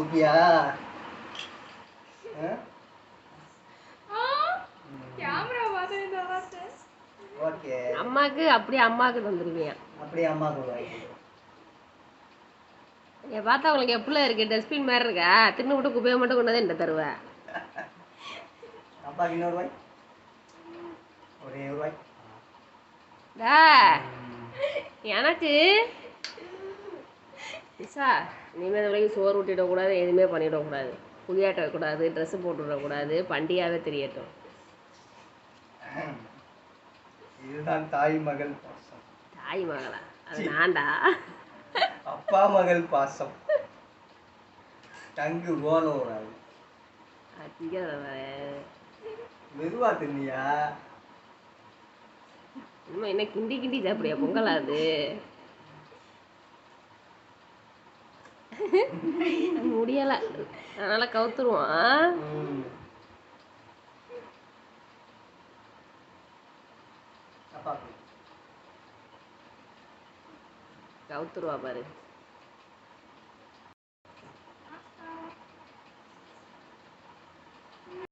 ஓகேயா ஓகே. அம்மாக்கு அப்படியே அம்மாவுக்கு தந்துருவியா? அப்படியே அம்மாவுக்கு வாங்கி என் பார்த்தா உங்களுக்கு எப்படில இருக்கு டஸ்ட்பின் மாதிரி இருக்கா? தின்னு விட்டு குப்பையை மட்டும் கொண்டு வந்து என்ன தருவேன் அப்பாவுக்கு இன்னொரு ரூபாய் ஒரே ரூபாய் டா எனக்கு நிஷா இனிமேல் வரைக்கும் சோறு ஊட்டிடக்கூடாது எதுவுமே பண்ணிடக்கூடாது. புளியாட்ட வைக்கக்கூடாது ட்ரெஸ்ஸு போட்டு விடக்கூடாது பண்டிகையாகவே தெரியட்டும். இதுதான் தாய் மகள் பாசம். தாய் மகளா? அது நான்டா? அப்பா மகள் பாசம். தங்கு வராது மெதுவா தின்னியா? இன்னும் என்ன கிண்டி கிண்டி சாப்பிடியா பொங்கலா அது முடியலை. அதனால கவுத்துருவான் கவுத்துருவா பாரு.